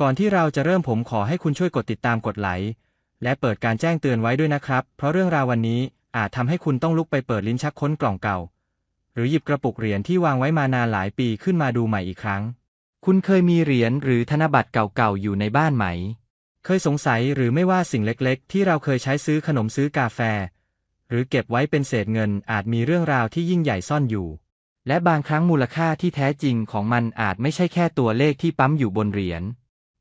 ก่อนที่เราจะเริ่มผมขอให้คุณช่วยกดติดตามกดไลค์และเปิดการแจ้งเตือนไว้ด้วยนะครับ เพราะเรื่องราววันนี้อาจทำให้คุณต้องลุกไปเปิดลิ้นชักค้นกล่องเก่า หรือหยิบกระปุกเหรียญที่วางไว้มานานหลายปีขึ้นมาดูใหม่อีกครั้ง คุณเคยมีเหรียญหรือธนบัตรเก่าๆอยู่ในบ้านไหม เคยสงสัยหรือไม่ว่าสิ่งเล็กๆ ที่เราเคยใช้ซื้อขนมซื้อกาแฟ หรือเก็บไว้เป็นเศษเงินอาจมีเรื่องราวที่ยิ่งใหญ่ซ่อนอยู่ และบางครั้งมูลค่าที่แท้จริงของมันอาจไม่ใช่แค่ตัวเลขที่ปั๊มอยู่บนเหรียญ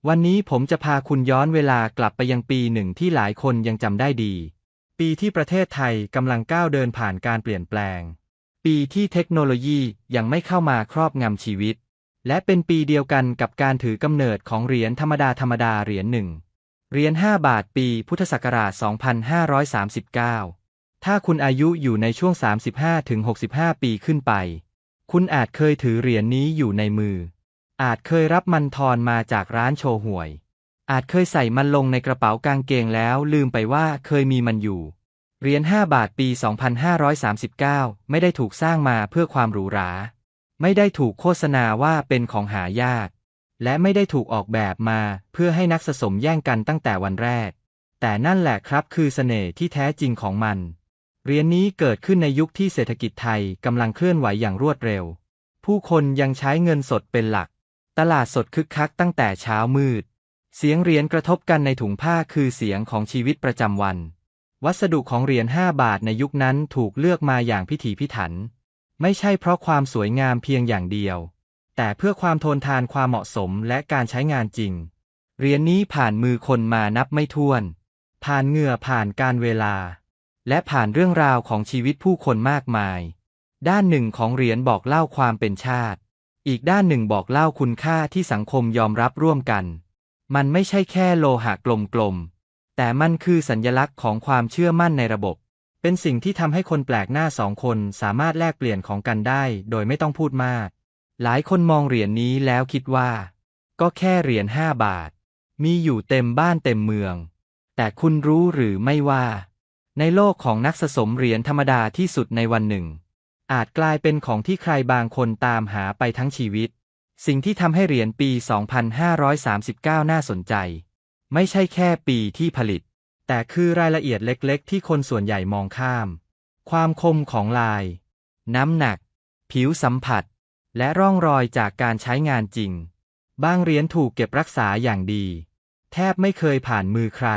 วันนี้ผมจะพาคุณย้อนเวลากลับไปยังปีหนึ่งที่หลายคนยังจำได้ดี ปีที่ประเทศไทยกำลังก้าวเดินผ่านการเปลี่ยนแปลง ปีที่เทคโนโลยียังไม่เข้ามาครอบงำชีวิต และเป็นปีเดียวกันกับการถือกำเนิดของเหรียญธรรมดาธรรมดาเหรียญหนึ่งเหรียญ5บาทปีพุทธศักราช 2539 ถ้าคุณอายุอยู่ในช่วง 35-65 ปีขึ้นไป คุณอาจเคยถือเหรียญนี้อยู่ในมือ อาจเคยรับมันทอนมาจากร้านโชว์หวย อาจเคยใส่มันลงในกระเป๋ากางเกงแล้วลืมไปว่าเคยมีมันอยู่ เหรียญ5บาทปี 2539 ไม่ได้ถูกสร้างมาเพื่อความหรูหรา ไม่ได้ถูกโฆษณาว่าเป็นของหายาก และไม่ได้ถูกออกแบบมาเพื่อให้นักสะสมแย่งกันตั้งแต่วันแรก แต่นั่นแหละครับคือเสน่ห์ที่แท้จริงของมัน เหรียญนี้เกิดขึ้นในยุคที่เศรษฐกิจไทยกำลังเคลื่อนไหวอย่างรวดเร็ว ผู้คนยังใช้เงินสดเป็นหลัก ตลาดสดคึกคักตั้งแต่เช้ามืด เสียงเหรียญกระทบกันในถุงผ้าคือเสียงของชีวิตประจำวัน วัสดุของเหรียญ5บาทในยุคนั้นถูกเลือกมาอย่างพิถีพิถัน ไม่ใช่เพราะความสวยงามเพียงอย่างเดียว แต่เพื่อความทนทานความเหมาะสมและการใช้งานจริง เหรียญนี้ผ่านมือคนมานับไม่ถ้วน ผ่านเหงื่อผ่านการเวลา และผ่านเรื่องราวของชีวิตผู้คนมากมาย ด้านหนึ่งของเหรียญบอกเล่าความเป็นชาติ อีกด้านหนึ่งบอกเล่าคุณค่าที่สังคมยอมรับร่วมกัน มันไม่ใช่แค่โลหะกลมๆ แต่มันคือสัญญลักษณ์ของความเชื่อมั่นในระบบ เป็นสิ่งที่ทำให้คนแปลกหน้าสองคนสามารถแลกเปลี่ยนของกันได้ โดยไม่ต้องพูดมาก หลายคนมองเหรียญนี้แล้วคิดว่า ก็แค่เหรียญห้าบาท มีอยู่เต็มบ้านเต็มเมือง แต่คุณรู้หรือไม่ว่า ในโลกของนักสะสมเหรียญธรรมดาที่สุดในวันหนึ่ง อาจกลายเป็นของที่ใครบางคนตามหาไปทั้งชีวิต สิ่งที่ทำให้เหรียญปี 2539 น่าสนใจ ไม่ใช่แค่ปีที่ผลิต แต่คือรายละเอียดเล็กๆ ที่คนส่วนใหญ่มองข้าม ความคมของลาย น้ำหนัก ผิวสัมผัส และร่องรอยจากการใช้งานจริง บางเหรียญถูกเก็บรักษาอย่างดี แทบไม่เคยผ่านมือใคร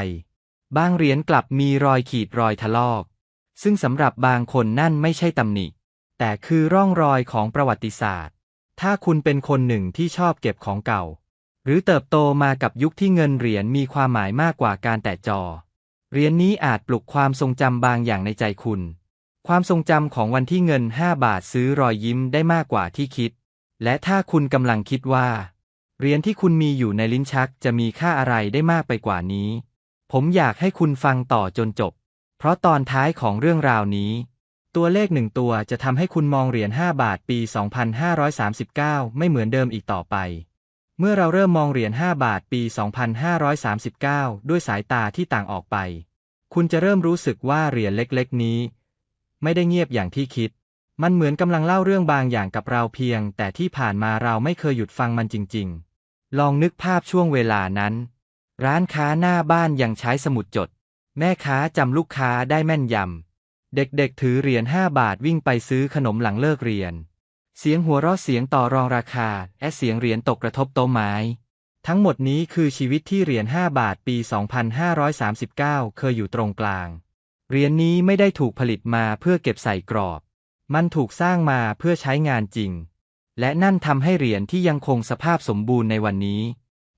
บางเหรียญกลับมีรอยขีดรอยถลอก ซึ่งสำหรับบางคนนั่นไม่ใช่ตำหนิ แต่คือร่องรอยของประวัติศาสตร์ ถ้าคุณเป็นคนหนึ่งที่ชอบเก็บของเก่า หรือเติบโตมากับยุคที่เงินเหรียญมีความหมายมากกว่าการแตะจอ เหรียญนี้อาจปลุกความทรงจำบางอย่างในใจคุณ ความทรงจำของวันที่เงิน 5 บาทซื้อรอยยิ้มได้มากกว่าที่คิด และถ้าคุณกำลังคิดว่า เหรียญที่คุณมีอยู่ในลิ้นชักจะมีค่าอะไรได้มากไปกว่านี้ ผมอยากให้คุณฟังต่อจนจบ เพราะตอนท้ายของเรื่องราวนี้ ตัวเลขหนึ่งตัวจะทำให้คุณมองเหรียญ5บาทปี 2539 ไม่เหมือนเดิมอีกต่อไป เมื่อเราเริ่มมองเหรียญ5บาทปี 2539 ด้วยสายตาที่ต่างออกไป คุณจะเริ่มรู้สึกว่าเหรียญเล็กๆ นี้ ไม่ได้เงียบอย่างที่คิด มันเหมือนกำลังเล่าเรื่องบางอย่างกับเราเพียง แต่ที่ผ่านมาเราไม่เคยหยุดฟังมันจริง ๆ ลองนึกภาพช่วงเวลานั้น ร้านค้าหน้าบ้านยังใช้สมุดจด แม่ค้าจำลูกค้าได้แม่นยำ เด็กๆ ถือเหรียญ5บาทวิ่งไปซื้อขนมหลังเลิกเรียน เสียงหัวเราะเสียงต่อรองราคา และเสียงเหรียญตกกระทบโต๊ะไม้ ทั้งหมดนี้คือชีวิตที่เหรียญ5บาทปี 2539 เคยอยู่ตรงกลาง เหรียญนี้ไม่ได้ถูกผลิตมาเพื่อเก็บใส่กรอบ มันถูกสร้างมาเพื่อใช้งานจริง และนั่นทำให้เหรียญที่ยังคงสภาพสมบูรณ์ในวันนี้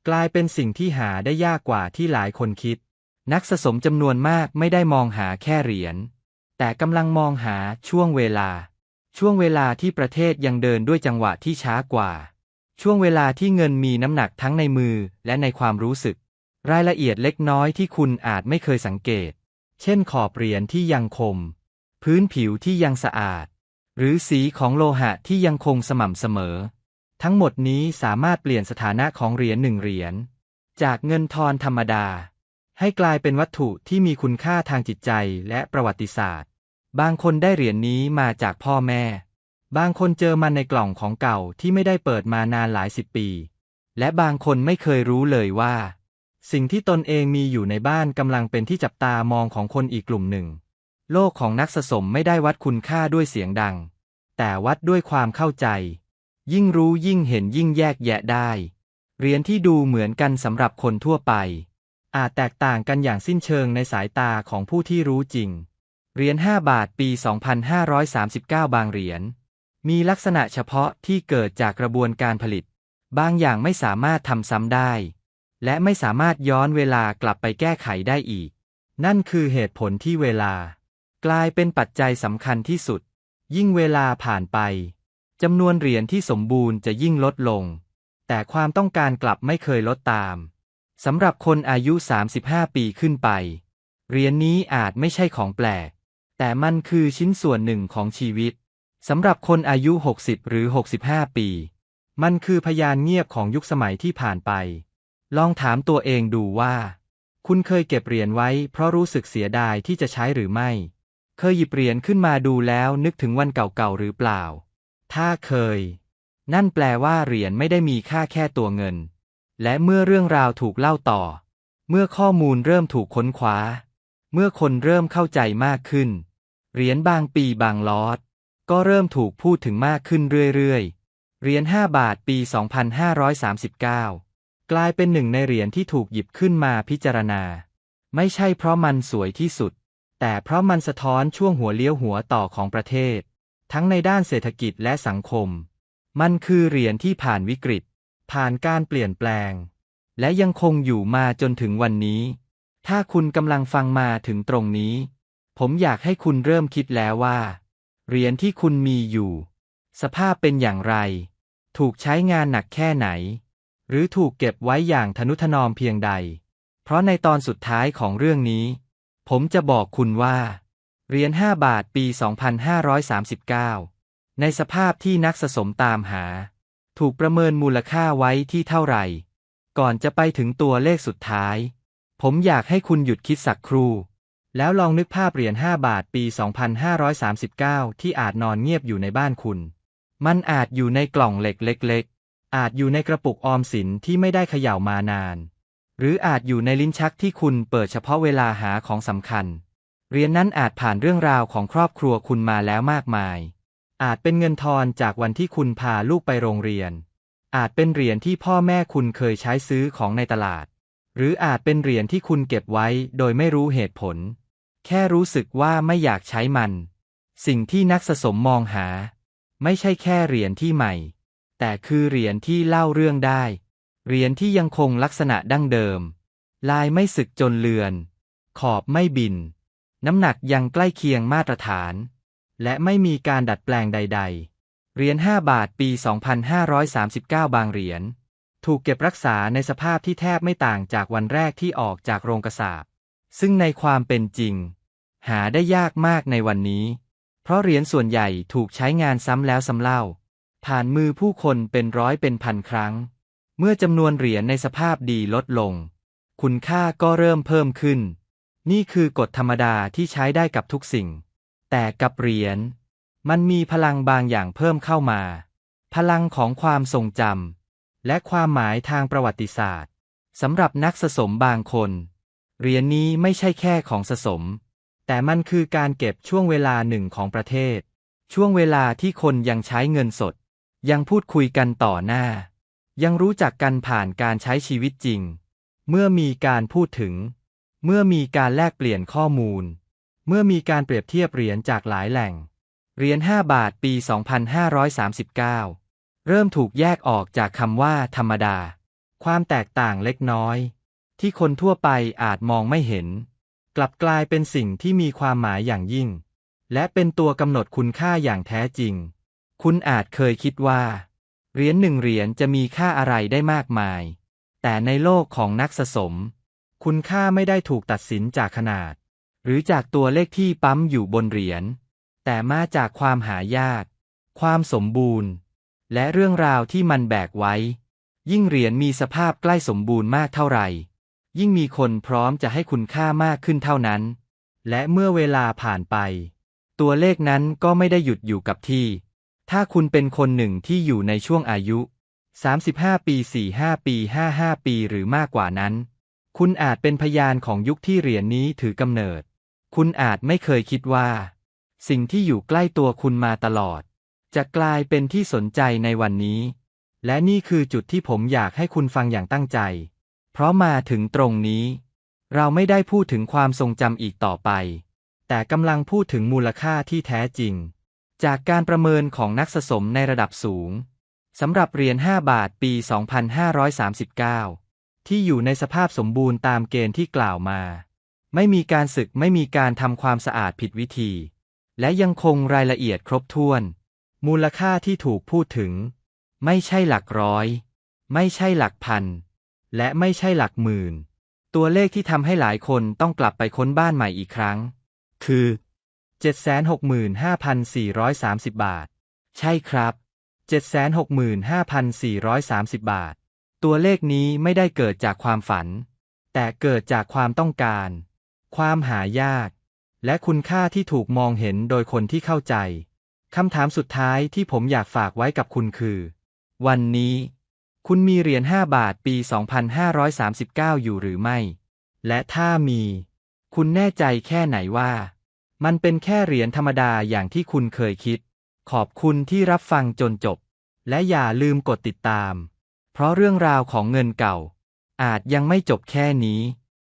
กลายเป็นสิ่งที่หาได้ยากกว่าที่หลายคนคิด นักสะสมจำนวนมากไม่ได้มองหาแค่เหรียญ แต่กำลังมองหาช่วงเวลา ช่วงเวลาที่ประเทศยังเดินด้วยจังหวะที่ช้ากว่า ช่วงเวลาที่เงินมีน้ำหนักทั้งในมือและในความรู้สึก รายละเอียดเล็กน้อยที่คุณอาจไม่เคยสังเกต เช่นขอบเหรียญที่ยังคม พื้นผิวที่ยังสะอาด หรือสีของโลหะที่ยังคงสม่ำเสมอ ทั้งหมดนี้สามารถเปลี่ยนสถานะของเหรียญหนึ่งเหรียญจากเงินทอนธรรมดา ให้กลายเป็นวัตถุที่มีคุณค่าทางจิตใจและประวัติศาสตร์ บางคนได้เหรียญนี้มาจากพ่อแม่ บางคนเจอมันในกล่องของเก่าที่ไม่ได้เปิดมานานหลายสิบปี และบางคนไม่เคยรู้เลยว่า สิ่งที่ตนเองมีอยู่ในบ้านกำลังเป็นที่จับตามองของคนอีกกลุ่มหนึ่ง โลกของนักสะสมไม่ได้วัดคุณค่าด้วยเสียงดัง แต่วัดด้วยความเข้าใจ ยิ่งรู้ยิ่งเห็นยิ่งแยกแยะได้ เหรียญที่ดูเหมือนกันสำหรับคนทั่วไป อาจแตกต่างกันอย่างสิ้นเชิงในสายตาของผู้ที่รู้จริง เหรียญ5บาทปี 2539 บางเหรียญมีลักษณะเฉพาะที่เกิดจากกระบวนการผลิต บางอย่างไม่สามารถทำซ้ำได้ และไม่สามารถย้อนเวลากลับไปแก้ไขได้อีก นั่นคือเหตุผลที่เวลา กลายเป็นปัจจัยสำคัญที่สุด ยิ่งเวลาผ่านไปจำนวนเหรียญที่สมบูรณ์จะยิ่งลดลง แต่ความต้องการกลับไม่เคยลดตามสำหรับคนอายุ 35 ปีขึ้นไป เหรียญนี้อาจไม่ใช่ของแปลก แต่มันคือชิ้นส่วนหนึ่งของชีวิตสำหรับคนอายุ 60 หรือ 65 ปี มันคือพยานเงียบของยุคสมัยที่ผ่านไป ลองถามตัวเองดูว่า คุณเคยเก็บเหรียญไว้ เพราะรู้สึกเสียดายที่จะใช้หรือไม่ เคยหยิบเหรียญขึ้นมาดูแล้วนึกถึงวันเก่าๆหรือเปล่า ถ้าเคย นั่นแปลว่าเหรียญไม่ได้มีค่าแค่ตัวเงิน และเมื่อเรื่องราวถูกเล่าต่อ เมื่อข้อมูลเริ่มถูกค้นคว้า เมื่อคนเริ่มเข้าใจมากขึ้น เหรียญบางปีบางลอตก็เริ่มถูกพูดถึงมากขึ้นเรื่อยๆ เหรียญ 5 บาทปี 2539 กลายเป็นหนึ่งในเหรียญที่ถูกหยิบขึ้นมาพิจารณา ไม่ใช่เพราะมันสวยที่สุด แต่เพราะมันสะท้อนช่วงหัวเลี้ยวหัวต่อของประเทศ ทั้งในด้านเศรษฐกิจและสังคม มันคือเหรียญที่ผ่านวิกฤต ผ่านการเปลี่ยนแปลง และยังคงอยู่มาจนถึงวันนี้ ถ้าคุณกำลังฟังมาถึงตรงนี้ ผมอยากให้คุณเริ่มคิดแล้วว่า เหรียญที่คุณมีอยู่ สภาพเป็นอย่างไร ถูกใช้งานหนักแค่ไหน หรือถูกเก็บไว้อย่างทนุถนอมเพียงใด เพราะในตอนสุดท้ายของเรื่องนี้ ผมจะบอกคุณว่า เหรียญ5บาทปี 2539 ในสภาพที่นักสะสมตามหา ถูกประเมินมูลค่าไว้ที่เท่าไหร่ ก่อนจะไปถึงตัวเลขสุดท้าย ผมอยากให้คุณหยุดคิดสักครู่ แล้วลองนึกภาพเหรียญ5บาทปี 2539 ที่อาจนอนเงียบอยู่ในบ้านคุณ มันอาจอยู่ในกล่องเหล็กเล็ก ๆ อาจอยู่ในกระปุกออมสินที่ไม่ได้เขย่ามานาน หรืออาจอยู่ในลิ้นชักที่คุณเปิดเฉพาะเวลาหาของสำคัญ เหรียญนนั้นอาจผ่านเรื่องราวของครอบครัวคุณมาแล้วมากมาย อาจเป็นเงินทอนจากวันที่คุณพาลูกไปโรงเรียน อาจเป็นเหรียญที่พ่อแม่คุณเคยใช้ซื้อของในตลาด หรืออาจเป็นเหรียญที่คุณเก็บไว้โดยไม่รู้เหตุผล แค่รู้สึกว่าไม่อยากใช้มัน สิ่งที่นักสะสมมองหา ไม่ใช่แค่เหรียญที่ใหม่ แต่คือเหรียญที่เล่าเรื่องได้ เหรียญที่ยังคงลักษณะดั้งเดิม ลายไม่สึกจนเลือน ขอบไม่บิน น้ำหนักยังใกล้เคียงมาตรฐาน และไม่มีการดัดแปลงใด ๆ เหรียญ5บาทปี 2539 บางเหรียญ ถูกเก็บรักษาในสภาพที่แทบไม่ต่างจากวันแรกที่ออกจากโรงกระสาบซึ่งในความเป็นจริง หาได้ยากมากในวันนี้ เพราะเหรียญส่วนใหญ่ถูกใช้งานซ้ำแล้วซ้ำเล่า ผ่านมือผู้คนเป็นร้อยเป็นพันครั้ง เมื่อจำนวนเหรียญในสภาพดีลดลง คุณค่าก็เริ่มเพิ่มขึ้น นี่คือกฎธรรมดาที่ใช้ได้กับทุกสิ่ง แต่กับเหรียญมันมีพลังบางอย่างเพิ่มเข้ามา พลังของความทรงจำ และความหมายทางประวัติศาสตร์สำหรับนักสะสมบางคน เหรียญนี้ไม่ใช่แค่ของสะสม แต่มันคือการเก็บช่วงเวลาหนึ่งของประเทศ ช่วงเวลาที่คนยังใช้เงินสด ยังพูดคุยกันต่อหน้า ยังรู้จักกันผ่านการใช้ชีวิตจริง เมื่อมีการพูดถึง เมื่อมีการแลกเปลี่ยนข้อมูล เมื่อมีการเปรียบเทียบเหรียญจากหลายแหล่งเหรียญ5บาทปี 2539 เริ่มถูกแยกออกจากคำว่า ธรรมดา ความแตกต่างเล็กน้อย ที่คนทั่วไปอาจมองไม่เห็น กลับกลายเป็นสิ่งที่มีความหมายอย่างยิ่ง และเป็นตัวกำหนดคุณค่าอย่างแท้จริง คุณอาจเคยคิดว่า เหรียญหนึ่งเหรียญจะมีค่าอะไรได้มากมาย แต่ในโลกของนักสะสม คุณค่าไม่ได้ถูกตัดสินจากขนาด หรือจากตัวเลขที่ปั๊มอยู่บนเหรียญแต่มาจากความหายาก ความสมบูรณ์ และเรื่องราวที่มันแบกไว้ ยิ่งเหรียญมีสภาพใกล้สมบูรณ์มากเท่าไหร่ ยิ่งมีคนพร้อมจะให้คุณค่ามากขึ้นเท่านั้น และเมื่อเวลาผ่านไป ตัวเลขนั้นก็ไม่ได้หยุดอยู่กับที่ ถ้าคุณเป็นคนหนึ่งที่อยู่ในช่วงอายุ 35 ปี 45 ปี 55 ปีหรือมากกว่านั้น คุณอาจเป็นพยานของยุคที่เหรียญนี้ถือกำเนิด คุณอาจไม่เคยคิดว่า สิ่งที่อยู่ใกล้ตัวคุณมาตลอด จะกลายเป็นที่สนใจในวันนี้ และนี่คือจุดที่ผมอยากให้คุณฟังอย่างตั้งใจ เพราะมาถึงตรงนี้ เราไม่ได้พูดถึงความทรงจำอีกต่อไป แต่กำลังพูดถึงมูลค่าที่แท้จริง จากการประเมินของนักสะสมในระดับสูงสำหรับเหรียญ5บาทปี 2539 ที่อยู่ในสภาพสมบูรณ์ตามเกณฑ์ที่กล่าวมา ไม่มีการสึกไม่มีการทำความสะอาดผิดวิธี และยังคงรายละเอียดครบถ้วน มูลค่าที่ถูกพูดถึง ไม่ใช่หลักร้อย ไม่ใช่หลักพัน และไม่ใช่หลักหมื่น ตัวเลขที่ทำให้หลายคนต้องกลับไปค้นบ้านใหม่อีกครั้ง คือ 765,430 บาท ใช่ครับ 765,430 บาท ตัวเลขนี้ไม่ได้เกิดจากความฝัน แต่เกิดจากความต้องการ ความหายาก และคุณค่าที่ถูกมองเห็นโดยคนที่เข้าใจ คำถามสุดท้ายที่ผมอยากฝากไว้กับคุณคือ วันนี้ คุณมีเหรียญ5บาทปี 2539 อยู่หรือไม่ และถ้ามี คุณแน่ใจแค่ไหนว่า มันเป็นแค่เหรียญธรรมดาอย่างที่คุณเคยคิด ขอบคุณที่รับฟังจนจบ และอย่าลืมกดติดตาม เพราะเรื่องราวของเงินเก่า อาจยังไม่จบแค่นี้